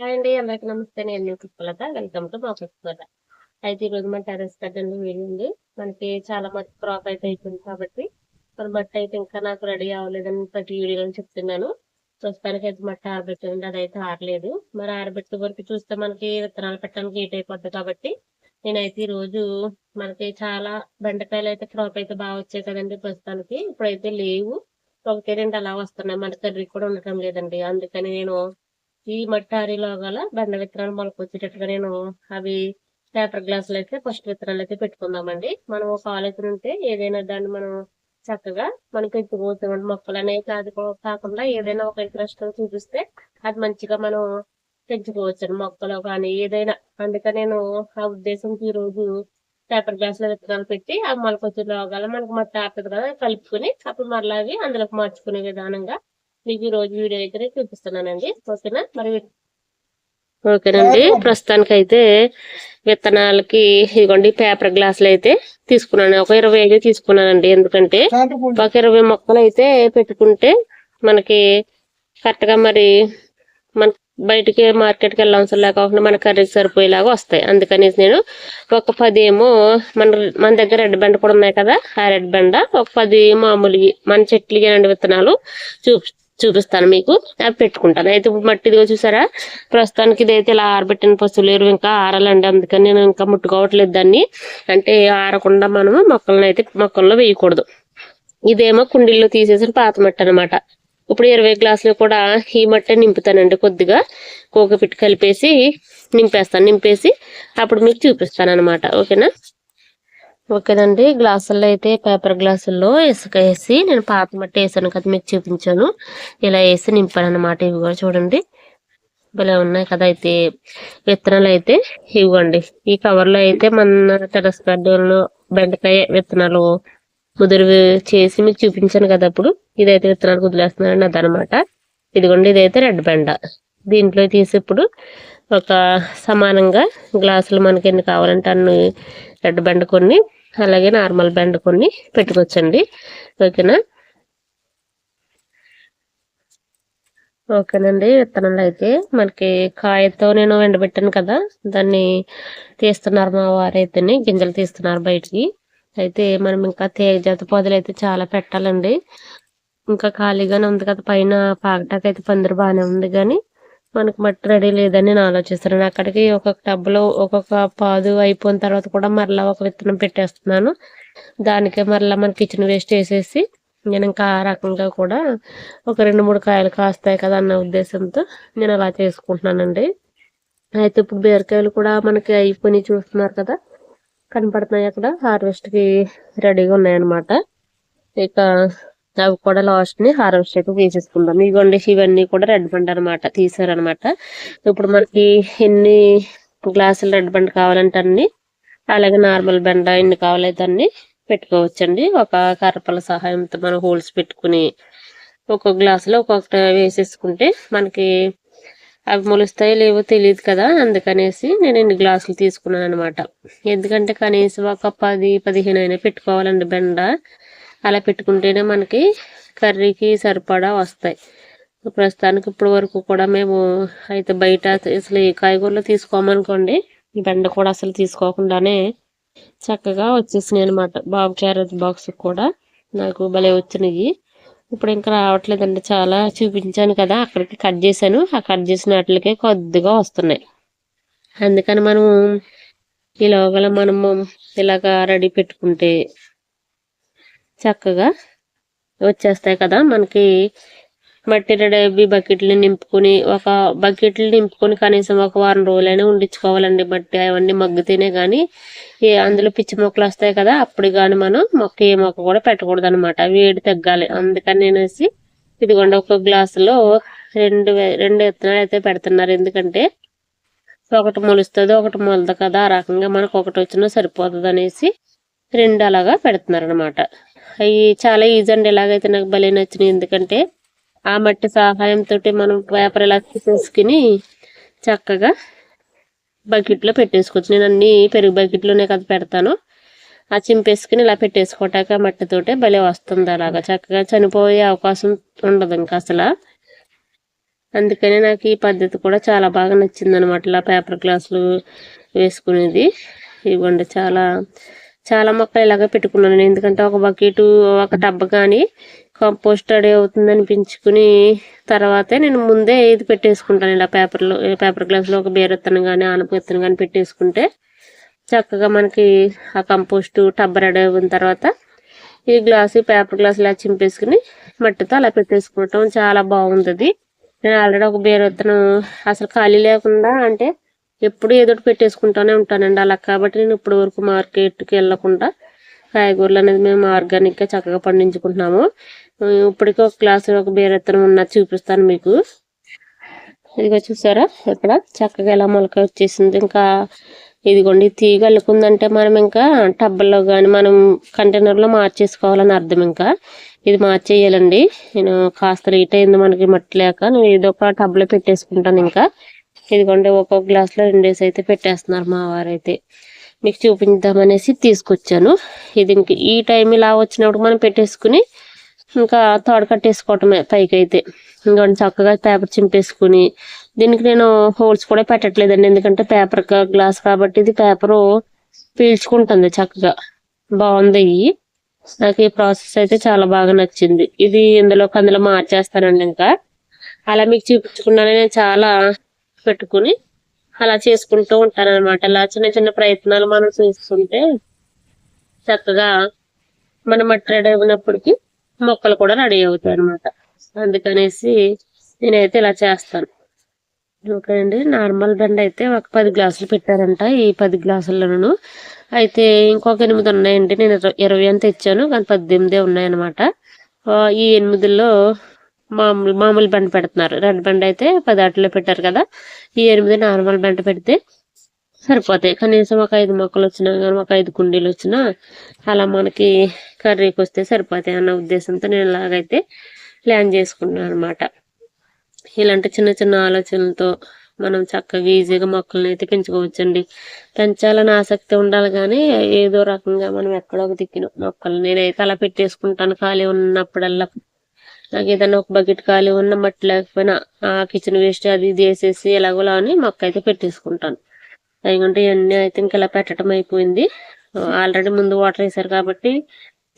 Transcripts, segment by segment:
Hi అండి. అందరికి నమస్తే. నేను మీ కుప్పలత వెల్కమ్ టు మా కుప్పలత అయితే ఈరోజు మన టెరెస్ గార్డెన్ వీడియో ఉంది మనకి చాలా మట్టి క్రాప్ అయితే అయిపోయింది కాబట్టి మన బట్ట అయితే ఇంకా నాకు రెడీ అవ్వలేదని ప్రతి వీడియోలో చెప్తున్నాను. ప్రస్తుతానికి అయితే మట్టి ఆరబెట్టింది అదైతే ఆరలేదు. మరి ఆరబెట్టే వరకు చూస్తే మనకి విత్తనాలు పెట్టడానికి హీట్ అయిపోద్ది కాబట్టి నేనైతే ఈ రోజు మనకి చాలా బెండకాయలు అయితే క్రాప్ అయితే బాగా వచ్చాయి కదండి ప్రస్తుతానికి. ఇప్పుడైతే లేవు. ఒకటి రెండు అలా వస్తున్నాయి. మన కర్రీ కూడా ఉండటం లేదండి. అందుకని నేను ఈ మట్టారిలో గల బెండ విత్తనాలు మొలకొచ్చేటట్టుగా నేను అవి పేపర్ గ్లాసులు అయితే ఫస్ట్ విత్తనాలు అయితే పెట్టుకుందామండి. మనం ఒక ఆలోచన ఉంటే ఏదైనా దాన్ని మనం చక్కగా మనకి ఎత్తుకోవచ్చు మొక్కలు అనేవి కాదు కాకుండా ఏదైనా ఒక ఇంట్రెస్ట్ చూపిస్తే అది మంచిగా మనం పెంచుకోవచ్చు మొక్కలు కానీ ఏదైనా. అందుకే నేను ఆ ఉద్దేశం ఈ రోజు పేపర్ గ్లాస్ విత్తనాలు పెట్టి ఆ మొలకొచ్చిన లోగాల మనకు మట్టి ఆపుతుంది కదా కలుపుకొని అప్పుడు మరలా అవి అందులోకి మార్చుకునే విధానంగా మీకు ఈ రోజు వీడియో అయితే చూపిస్తున్నానండి. ఓకేనా? మరి ఓకేనండి. ప్రస్తుతానికి అయితే విత్తనాలకి ఇదిగోండి పేపర్ గ్లాసులు అయితే తీసుకున్నాను. ఒక ఇరవై ఐదు తీసుకున్నానండి. ఎందుకంటే ఒక ఇరవై మొక్కలు అయితే పెట్టుకుంటే మనకి కరెక్ట్గా మరి మన బయటికి మార్కెట్కి వెళ్ళవసరం లేకుండా మన కర్రీకి సరిపోయేలాగా వస్తాయి. అందుకనేసి నేను ఒక పది ఏమో మన మన దగ్గర రెడ్ బెండ కూడా ఉన్నాయి కదా. ఆ రెడ్ బెండ ఒక పది మామూలు మన చెట్లు విత్తనాలు చూపి చూపిస్తాను మీకు. అవి పెట్టుకుంటాను. అయితే ఇప్పుడు మట్టిదిగా చూసారా? ప్రస్తుతానికి ఇదైతే ఇలా ఆరబెట్టిన పశువులు ఎరువు ఇంకా ఆరాలండి. అందుకని నేను ఇంకా ముట్టుకోవట్లేదు దాన్ని. అంటే ఆరకుండా మనము మొక్కలను అయితే మొక్కల్లో వేయకూడదు. ఇదేమో కుండీల్లో తీసేసిన పాత మట్టి అనమాట ఇప్పుడు ఇరవై గ్లాసులు కూడా ఈ మట్టి నింపుతానండి కొద్దిగా. కోకపిట్టి కలిపేసి నింపేస్తాను. నింపేసి అప్పుడు మీకు చూపిస్తాను అనమాట ఓకేనా? ఓకేనండి. గ్లాసుల్లో అయితే పేపర్ గ్లాసుల్లో ఇసుక వేసి నేను పాత మట్టి వేసాను కదా మీకు చూపించాను. ఇలా వేసి నింపాను అనమాట ఇవి కూడా చూడండి. భలే ఉన్నాయి కదా అయితే విత్తనాలు అయితే. ఇవ్వండి. ఈ కవర్లో అయితే మన టెరస్ గార్డెన్లో బెండకాయ విత్తనాలు ముదురు చేసి మీకు చూపించాను కదా అప్పుడు. ఇదైతే విత్తనాలు కుదిలేస్తున్నాను అదనమాట. ఇదిగోండి ఇదైతే రెడ్ బెండ. దీంట్లో తీసి ఇప్పుడు ఒక సమానంగా గ్లాసులు మనకి ఎన్ని కావాలంటే అన్ని రెడ్ బెండ కొన్ని అలాగే నార్మల్ బ్యాండ్ కొన్ని పెట్టుకోవచ్చండి. ఓకేనా? ఓకేనండి విత్తనాలు అయితే మనకి కాయతో నేను ఎండబెట్టాను కదా దాన్ని తీస్తున్నారు మా వారైతేనే గింజలు తీస్తున్నారు బయటికి. అయితే మనం ఇంకా తేజాత పొదలు అయితే చాలా పెట్టాలండి. ఇంకా ఖాళీగానే ఉంది కదా పైన పాకటాకైతే పందిరి బాగానే ఉంది కానీ మనకు మట్టి రెడీ లేదని నేను ఆలోచిస్తున్నాను. అక్కడికి ఒక్కొక్క టబ్లో ఒక్కొక్క పాదు అయిపోయిన తర్వాత కూడా మరలా ఒక విత్తనం పెట్టేస్తున్నాను. దానికే మరలా మన కిచెన్ వేస్ట్ వేసేసి నేను ఇంకా ఆ రకంగా కూడా ఒక రెండు మూడు కాయలు కాస్తాయి కదా అన్న ఉద్దేశంతో నేను అలా చేసుకుంటున్నానండి. అయితే ఇప్పుడు బీరకాయలు కూడా మనకి అయిపోయి చూస్తున్నారు కదా. కనపడుతున్నాయి అక్కడ. హార్వెస్ట్కి రెడీగా ఉన్నాయన్నమాట. ఇక అవి కూడా లాస్ట్ని హార్వెస్ట్ అయితే తీసేసుకుందాం. ఇవ్వండి ఇవన్నీ కూడా రెడ్ బండ్ అనమాట తీసారనమాట ఇప్పుడు మనకి ఎన్ని గ్లాసులు రెడ్ బండ్ కావాలంటే అన్ని అలాగే నార్మల్ బెండ ఎన్ని కావాలైతే అన్ని పెట్టుకోవచ్చండి. ఒక కర్రపల సహాయంతో మనం హోల్స్ పెట్టుకుని ఒక్కొక్క గ్లాసులో ఒక్కొక్కటి వేసేసుకుంటే మనకి అవి మొలుస్తాయో లేవో తెలియదు కదా అందుకనేసి నేను ఎన్ని గ్లాసులు తీసుకున్నాను అనమాట ఎందుకంటే కనీసం ఒక పది పదిహేను అయినా పెట్టుకోవాలండి బెండ అలా పెట్టుకుంటేనే మనకి కర్రీకి సరిపడా వస్తాయి. ప్రస్తుతానికి ఇప్పటి వరకు కూడా మేము అయితే బయట అసలు ఈ కాయగూరలు తీసుకోమనుకోండి బెండ కూడా అసలు తీసుకోకుండానే చక్కగా వచ్చేసినాయి అనమాట బాబు క్యారెట్ బాక్స్ కూడా నాకు భలే వచ్చినాయి. ఇప్పుడు ఇంకా రావట్లేదండి చాలా చూపించాను కదా అక్కడికి కట్ చేశాను. ఆ కట్ చేసిన వాటికే కొద్దిగా వస్తున్నాయి. అందుకని మనం లోగల మనము ఇలాగా రెడీ పెట్టుకుంటే చక్కగా వచ్చేస్తాయి కదా. మనకి మట్టి రెడీ బకెట్లు నింపుకొని ఒక బకెట్లు నింపుకొని కనీసం ఒక వారం రోజులైనా ఉండించుకోవాలండి మట్టి. అవన్నీ మగ్గితేనే కానీ అందులో పిచ్చి మొక్కలు వస్తాయి కదా అప్పుడు కానీ మనం మొక్క ఏ మొక్క కూడా పెట్టకూడదు అనమాట వేడి తగ్గాలి. అందుకని నేనేసి ఇదిగోండి ఒక గ్లాసులో రెండు రెండు విత్తనాలు అయితే పెడుతున్నారు. ఎందుకంటే ఒకటి మొలుస్తుంది ఒకటి మొలదు కదా. ఆ రకంగా మనకు ఒకటి వచ్చినా సరిపోతుంది అనేసి రెండు అలాగా పెడుతున్నారు అనమాట అవి చాలా ఈజీ అండి. ఎలాగైతే నాకు భలే నచ్చినాయి. ఎందుకంటే ఆ మట్టి సహాయంతో మనం పేపర్ ఇలా తీసుకుని చక్కగా బకెట్లో పెట్టేసుకోవచ్చు. నేను అన్ని పెరుగు బకెట్లోనే కదా పెడతాను. ఆ చింపేసుకుని ఇలా పెట్టేసుకోవటాక మట్టితోటే భలే వస్తుంది అలాగా. చక్కగా చనిపోయే అవకాశం ఉండదు ఇంకా అసలు. అందుకని నాకు ఈ పద్ధతి కూడా చాలా బాగా నచ్చింది అనమాట ఇలా పేపర్ గ్లాసులు వేసుకునేది. ఇవ్వండి చాలా చాలా మొక్కలు ఇలాగ పెట్టుకున్నాను ఎందుకంటే ఒక బకెట్ ఒక టబ్ కానీ కంపోస్ట్ రెడీ అవుతుంది అనిపించుకుని తర్వాతే నేను ముందే ఇది పెట్టేసుకుంటాను ఇలా పేపర్లో పేపర్ గ్లాస్లో ఒక బీరెత్తను కానీ ఆనప ఎత్తను కానీ పెట్టేసుకుంటే చక్కగా మనకి ఆ కంపోస్ట్ టబ్ రెడీ అయిన తర్వాత ఈ గ్లాసు పేపర్ గ్లాస్ ఇలా చింపేసుకుని మట్టితో అలా పెట్టేసుకోవటం చాలా బాగుంటుంది నేను ఆల్రెడీ ఒక బీరెత్తను అసలు ఖాళీ లేకుండా అంటే ఎప్పుడు ఏదో ఒకటి పెట్టేసుకుంటూనే ఉంటానండి అలా కాబట్టి నేను ఇప్పటి వరకు మార్కెట్కి వెళ్ళకుండా కాయగూరలు అనేది మేము ఆర్గానిక్గా చక్కగా పండించుకుంటున్నాము. ఇప్పటికీ ఒక గ్లాసు ఒక బీరెత్తనం ఉన్నది చూపిస్తాను మీకు. ఇదిగో చూసారా? ఇక్కడ చక్కగా ఎలా మొలక వచ్చేసింది. ఇంకా ఇదిగోండి తీగ అల్లుకుందంటే మనం ఇంకా టబ్బల్లో కానీ మనం కంటైనర్లో మార్చేసుకోవాలని అర్థం ఇంకా. ఇది మార్చేయాలండి. నేను కాస్త రేట్ అయింది మనకి మట్టి లేక. నేను ఏదో ఒక టబ్లో పెట్టేసుకుంటాను ఇంకా. ఇదిగోండి ఒక్కొక్క గ్లాస్లో రెండేసి అయితే పెట్టేస్తున్నారు మా వారైతే. మీకు చూపించామనేసి తీసుకొచ్చాను. ఇది ఇంక ఈ టైం ఇలా వచ్చినప్పుడు మనం పెట్టేసుకుని ఇంకా తోడ కట్టేసుకోవటమే పైకి అయితే ఇంకా చక్కగా పేపర్ చింపేసుకుని. దీనికి నేను హోల్స్ కూడా పెట్టట్లేదండి ఎందుకంటే పేపర్ గ్లాస్ కాబట్టి ఇది పేపరు పీల్చుకుంటుంది చక్కగా. బాగుంది నాకు ఈ ప్రాసెస్ అయితే చాలా బాగా నచ్చింది. ఇది ఇందులో కందులో మార్చేస్తానండి ఇంకా. అలా మీకు చూపించుకున్నానే నేను చాలా పెట్టుకుని అలా చేసుకుంటూ ఉంటాను అలా చిన్న చిన్న ప్రయత్నాలు మనం చేస్తుంటే చక్కగా మన మట్టి రెడీ అయినప్పటికీ మొక్కలు కూడా రెడీ అవుతాయి అనమాట అందుకనేసి నేనైతే ఇలా చేస్తాను. ఓకే అండి నార్మల్ బెండ అయితే ఒక పది గ్లాసులు పెట్టారంట. ఈ పది గ్లాసులను అయితే ఇంకొక ఎనిమిది ఉన్నాయండి. నేను ఇరవై అని తెచ్చాను కానీ పద్దెనిమిది ఉన్నాయన్నమాట. ఈ ఎనిమిదిలో మామూలు మామూలు బండి పెడుతున్నారు. రెడ్ బెండ అయితే పది ఆటలో పెట్టారు కదా. ఈ ఎనిమిది నార్మల్ బండ పెడితే సరిపోతాయి. కనీసం ఒక ఐదు మొక్కలు వచ్చినా కానీ ఒక ఐదు కుండీలు వచ్చినా అలా మనకి కర్రీకి వస్తే సరిపోతాయి అన్న ఉద్దేశంతో నేను ఇలాగైతే ప్లాన్ చేసుకున్నాను అనమాట ఇలాంటి చిన్న చిన్న ఆలోచనలతో మనం చక్కగా ఈజీగా మొక్కలను అయితే పెంచుకోవచ్చండి. పెంచాలని ఆసక్తి ఉండాలి కానీ ఏదో రకంగా మనం ఎక్కడో ఒక దిక్కిన మొక్కలు నేనైతే అలా పెట్టేసుకుంటాను. ఖాళీ ఉన్నప్పుడల్లా నాకు ఏదైనా ఒక బకెట్ ఖాళీ ఉన్న మట్టి లేకపోయినా ఆ కిచెన్ వేస్ట్ అది ఇది వేసేసి ఎలాగోలా అని మొక్క అయితే పెట్టేసుకుంటాను. ఎందుకంటే ఇవన్నీ అయితే ఇంకా ఇలా పెట్టడం అయిపోయింది. ఆల్రెడీ ముందు వాటర్ వేసారు కాబట్టి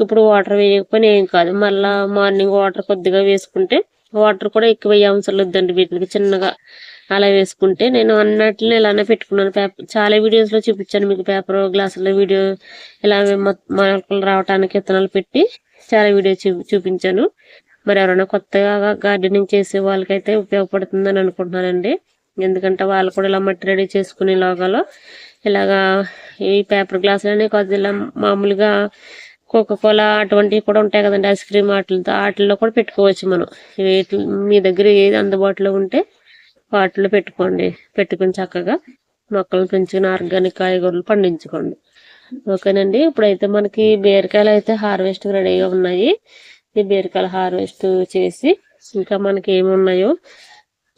ఇప్పుడు వాటర్ వేయకపోయినా ఏం కాదు. మళ్ళా మార్నింగ్ వాటర్ కొద్దిగా వేసుకుంటే వాటర్ కూడా ఎక్కువ వేయ అవసరం లేదండి వీటికి చిన్నగా. అలా వేసుకుంటే నేను అన్నట్లు ఇలానే పెట్టుకున్నాను. పేపర్ చాలా వీడియోస్లో చూపించాను మీకు పేపర్ గ్లాసుల వీడియో ఇలా మొలకలు రావడానికి విత్తనాలు పెట్టి చాలా వీడియో చూపించాను. మరి ఎవరైనా కొత్తగా గార్డెనింగ్ చేసే వాళ్ళకైతే ఉపయోగపడుతుందని అనుకుంటున్నానండి. ఎందుకంటే వాళ్ళు కూడా ఇలా మట్టి రెడీ చేసుకునే లోగాలో ఇలాగా ఈ పేపర్ గ్లాసులనే కాదు ఇలా మామూలుగా కోలా అటువంటివి కూడా ఉంటాయి కదండి ఐస్ క్రీమ్ వాటితో వాటిల్లో కూడా పెట్టుకోవచ్చు మనం. వీటి మీ దగ్గర ఏది అందుబాటులో ఉంటే వాటిలో పెట్టుకోండి. పెట్టుకుని చక్కగా మొక్కలు పెంచుకుని ఆర్గానిక్ కాయగూరలు పండించుకోండి. ఓకేనండి ఇప్పుడైతే మనకి బీరకాయలు అయితే హార్వెస్ట్ రెడీగా ఉన్నాయి. ఈ బీరకాయలు హార్వెస్ట్ చేసి ఇంకా మనకి ఏమున్నాయో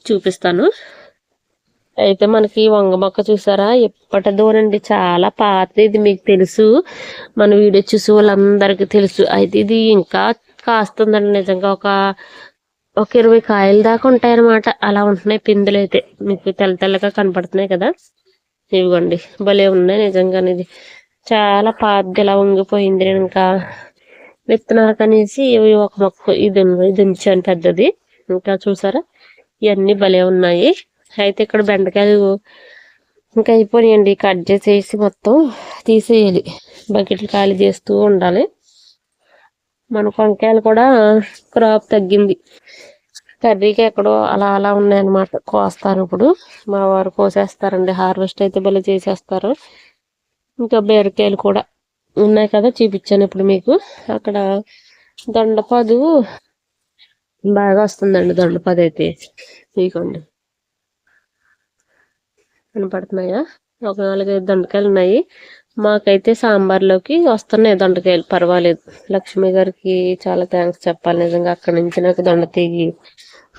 చూపిస్తాను. అయితే మనకి వంగ మొక్క చూసారా? ఎప్పటిదోనండి చాలా పాతది ఇది మీకు తెలుసు. మన వీడియో చూసి వాళ్ళందరికీ తెలుసు. అయితే ఇది ఇంకా కాస్తుందండి. నిజంగా ఒక ఒక ఇరవై కాయల దాకా ఉంటాయి అనమాట అలా ఉంటున్నాయి పిందులు అయితే. మీకు తెల్ల తెల్లగా కనపడుతున్నాయి కదా? ఇవ్వండి. భలే ఉన్నాయి నిజంగానే ఇది. చాలా పాతది ఇలా వంగిపోయింది. నేను ఇంకా విత్తనాలు అనేసి ఒక మొక్క ఇది ఇది ఉంచాను పెద్దది. ఇంకా చూసారా? ఇవన్నీ భలే ఉన్నాయి. అయితే ఇక్కడ బెండకాయలు ఇంకా అయిపోయాయండి కట్ చేసేసి మొత్తం తీసేయాలి. బకెట్లు ఖాళీ చేస్తూ ఉండాలి. మన వంకాయలు కూడా క్రాప్ తగ్గింది. కర్రీకి ఎక్కడో అలా అలా ఉన్నాయన్నమాట. కోస్తారు ఇప్పుడు. మా వారు కోసేస్తారండి. హార్వెస్ట్ అయితే భలే చేసేస్తారు. ఇంకా బీరకాయలు కూడా. ఉన్నాయి కదా చూపించాను ఇప్పుడు మీకు. అక్కడ దొండపాదు బాగా వస్తుందండి దొండపాదు అయితే. ఇదిగోండి. కనపడుతున్నాయా? ఒక నాలుగైదు దొండకాయలు ఉన్నాయి. మాకైతే సాంబార్లోకి వస్తున్నాయి దొండకాయలు. పర్వాలేదు. లక్ష్మి గారికి చాలా థ్యాంక్స్ చెప్పాలి. నిజంగా అక్కడి నుంచి నాకు దొండ తీగి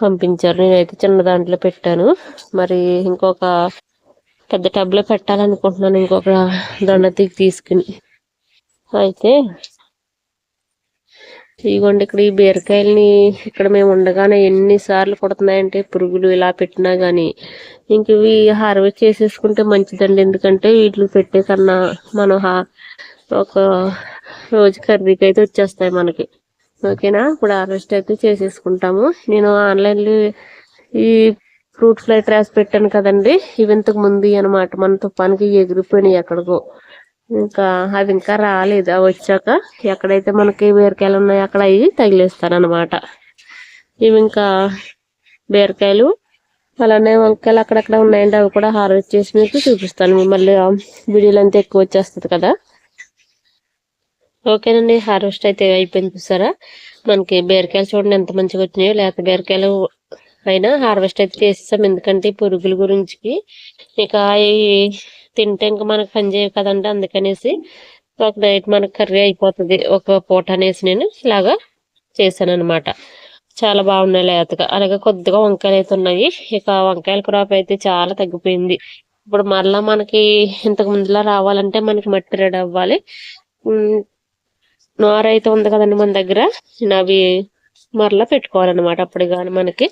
పంపించారు. నేనైతే చిన్న దాంట్లో పెట్టాను. మరి ఇంకొక పెద్ద టబ్లో పెట్టాలనుకుంటున్నాను. ఇంకొక దొండ తీగి తీసుకుని అయితే ఇదిగోండి ఇక్కడ ఈ బీరకాయలని ఇక్కడ మేము ఉండగానే ఎన్నిసార్లు కొడుతున్నాయంటే పురుగులు ఇలా పెట్టినా కానీ ఇంక ఇవి హార్వెస్ట్ చేసేసుకుంటే మంచిదండి. ఎందుకంటే వీటిని పెట్టే కన్నా మనం ఒక రోజు కర్రీకి అయితే వచ్చేస్తాయి మనకి. ఓకేనా? ఇప్పుడు హార్వెస్ట్ అయితే చేసేసుకుంటాము. నేను ఆన్లైన్లో ఈ ఫ్రూట్ ఫ్లై ట్రాస్ పెట్టాను కదండి. ఇవి ఇంతకు ముందు అనమాట మన తుఫానికి ఎగిరిపోయినాయి ఎక్కడికో. ఇంకా అవి ఇంకా రాలేదు. అవి వచ్చాక ఎక్కడైతే మనకి బీరకాయలు ఉన్నాయో అక్కడ అవి తగిలేస్తాను అనమాట ఇవి ఇంకా బీరకాయలు అలానే వంకాయలు అక్కడక్కడ ఉన్నాయండి. అవి కూడా హార్వెస్ట్ చేసి మీకు చూపిస్తాను. మళ్ళీ వీడియోలు అంతా ఎక్కువ వచ్చేస్తుంది కదా. ఓకేనండి. హార్వెస్ట్ అయితే అయిపోయింది చూసారా? మనకి బీరకాయలు చూడండి ఎంత మంచిగా వచ్చినాయో లేకపోతే బీరకాయలు అయినా హార్వెస్ట్ అయితే చేసేసాం ఎందుకంటే పురుగుల గురించి ఇక తింటే ఇంకా మనకు పని చేయవు కదండి. అందుకనేసి ఒక నైట్ మనకు కర్రీ అయిపోతుంది. ఒక పూట అనేసి నేను ఇలాగా చేశాను అనమాట చాలా బాగున్నాయి లేతగా. అలాగే కొద్దిగా వంకాయలు అయితే ఉన్నాయి. ఇక వంకాయల క్రాప్ అయితే చాలా తగ్గిపోయింది. ఇప్పుడు మరలా మనకి ఇంతకు ముందులా రావాలంటే మనకి మట్టి రెడీ అవ్వాలి. ఉమ్, అయితే ఉంది కదండి మన దగ్గర. అవి మరలా పెట్టుకోవాలన్నమాట. అప్పుడు కానీ మనకి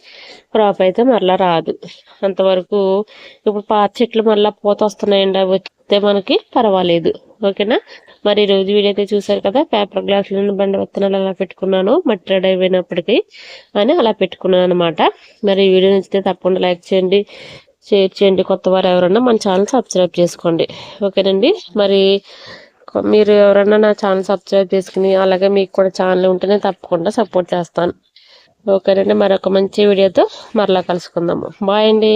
క్రాప్ అయితే మరలా రాదు. అంతవరకు ఇప్పుడు పాత చెట్లు మరలా పూత వస్తున్నాయండి అవి వస్తే మనకి పర్వాలేదు. ఓకేనా? మరి ఈ రోజు వీడియో అయితే చూసారు కదా పేపర్ గ్లాసులను బండ విత్తనాలు అలా పెట్టుకున్నాను మట్టి రెడీ అయిపోయినప్పటికీ అని అలా పెట్టుకున్నాను అనమాట మరి ఈ వీడియో నచ్చితే తప్పకుండా లైక్ చేయండి షేర్ చేయండి. కొత్త వారు ఎవరన్నా మన ఛానల్ సబ్స్క్రైబ్ చేసుకోండి. ఓకేనండి? మరి మీరు ఎవరైనా నా ఛానల్ సబ్స్క్రైబ్ చేసుకుని అలాగే మీకు కూడా ఛానల్ ఉంటేనే తప్పకుండా సపోర్ట్ చేస్తాను. ఓకేనండి మరొక మంచి వీడియోతో మరలా కలుసుకుందాము. బాయ్ అండి.